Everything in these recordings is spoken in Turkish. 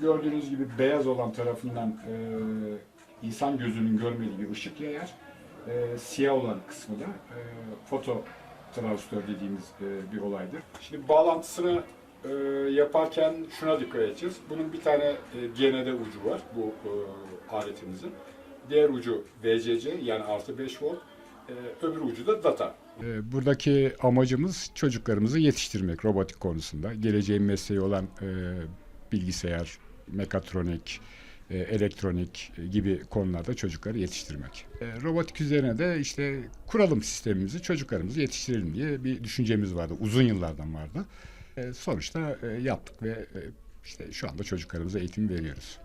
Gördüğünüz gibi beyaz olan tarafından e, insan gözünün görmediği bir ışık yayar. E, siyah olan kısmı da e, foto transistör dediğimiz e, bir olaydır. Şimdi bağlantısını e, yaparken şuna dikkat edeceğiz. Bunun bir tane e, GND ucu var bu e, aletimizin. Diğer ucu VCC yani artı 5 volt. E, öbür ucu da data. E, Buradaki amacımız çocuklarımızı yetiştirmek robotik konusunda. Geleceğin mesleği olan e, bilgisayar, mekatronik, e, elektronik gibi konularda çocukları yetiştirmek. E, Robotik üzerine de işte kuralım sistemimizi, çocuklarımızı yetiştirelim diye bir düşüncemiz vardı. Uzun yıllardan vardı. E, Sonuçta yaptık ve işte şu anda çocuklarımıza eğitim veriyoruz.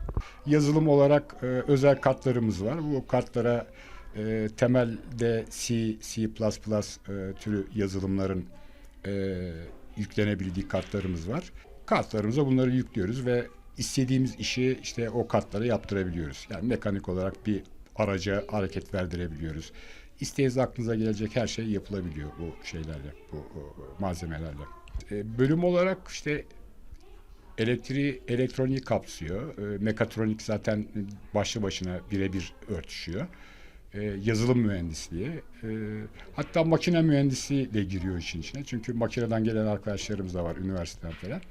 Yazılım olarak özel kartlarımız var. Bu kartlara temelde C, C++ türü yazılımların yüklenebildiği kartlarımız var. Kartlarımıza bunları yüklüyoruz ve istediğimiz işi işte o kartlara yaptırabiliyoruz. Yani mekanik olarak bir araca hareket verdirebiliyoruz. İsteğiniz aklınıza gelecek her şey yapılabiliyor bu şeylerle, bu o, malzemelerle. E, bölüm olarak işte elektriği, elektroniği kapsıyor. E, mekatronik zaten başlı başına birebir örtüşüyor. E, yazılım mühendisliği. E, hatta makine mühendisliği de giriyor işin içine. Çünkü makineden gelen arkadaşlarımız da var üniversiteden falan.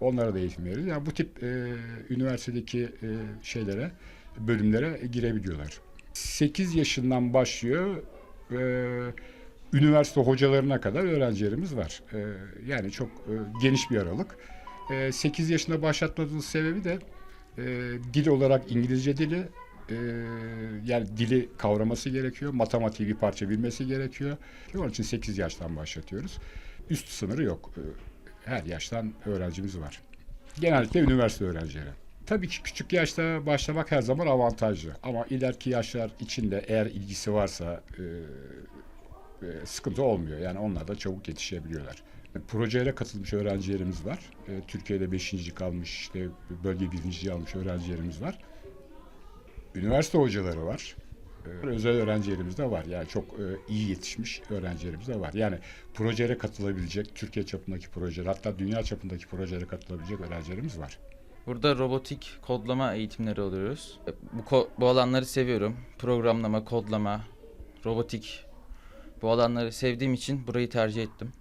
Onlara da eğitim veriyoruz. Yani bu tip e, üniversitedeki e, şeylere, bölümlere girebiliyorlar. 8 yaşından başlıyor. E, üniversite hocalarına kadar öğrencilerimiz var. E, yani çok e, geniş bir aralık. E, 8 yaşında başlatmadığımız sebebi de e, dil olarak İngilizce dili e, yani dili kavraması gerekiyor. Matematiği bir parça bilmesi gerekiyor. Onun için 8 yaştan başlatıyoruz. Üst sınırı yok. E, Her yaştan öğrencimiz var. Genellikle üniversite öğrencileri. Tabii ki küçük yaşta başlamak her zaman avantajlı. Ama ileriki yaşlar içinde eğer ilgisi varsa e, e, sıkıntı olmuyor. Yani onlar da çabuk yetişebiliyorlar. Projelere katılmış öğrencilerimiz var. E, Türkiye'de beşinci kalmış, işte bölge birinci almış öğrencilerimiz var. Üniversite hocaları var. E, özel öğrencilerimiz de var. Yani çok e, iyi yetişmiş öğrencilerimiz de var. Yani projelere katılabilecek, Türkiye çapındaki projeler, hatta dünya çapındaki projelere katılabilecek öğrencilerimiz var. Burada robotik kodlama eğitimleri alıyoruz. E, Bu, bu alanları seviyorum. Programlama, kodlama, robotik bu alanları sevdiğim için burayı tercih ettim.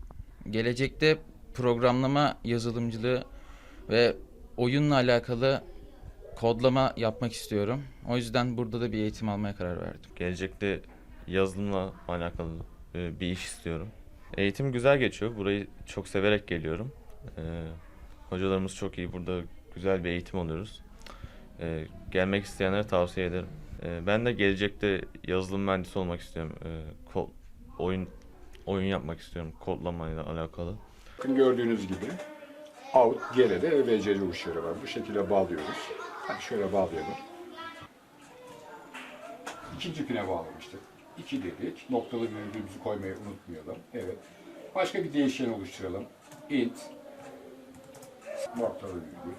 Gelecekte programlama yazılımcılığı ve oyunla alakalı kodlama yapmak istiyorum. O yüzden burada da bir eğitim almaya karar verdim. Gelecekte yazılımla alakalı e, bir iş istiyorum. Eğitim güzel geçiyor. Burayı çok severek geliyorum. E, hocalarımız çok iyi. Burada güzel bir eğitim alıyoruz. E, gelmek isteyenlere tavsiye ederim. Ben de gelecekte yazılım mühendisi olmak istiyorum. E, ko- oyun oyun yapmak istiyorum kodlamayla alakalı. Bakın gördüğünüz gibi out, geride ve VCC uçları var. Bu şekilde bağlıyoruz. Hadi şöyle bağlayalım. İkinci pine bağlamıştık. İki dedik. Noktalı virgülümüzü koymayı unutmayalım. Evet. Başka bir değişken oluşturalım. int noktalı virgül.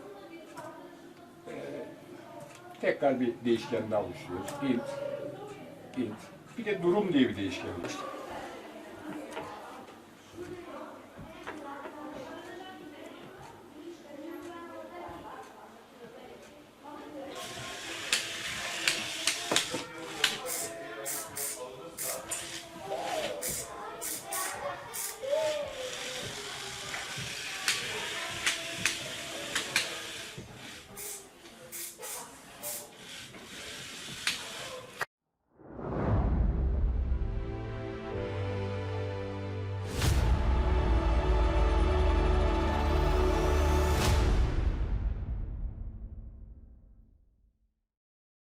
Ee, tekrar bir değişken daha oluşturuyoruz. int int. Bir de durum diye bir değişken oluşturuyoruz.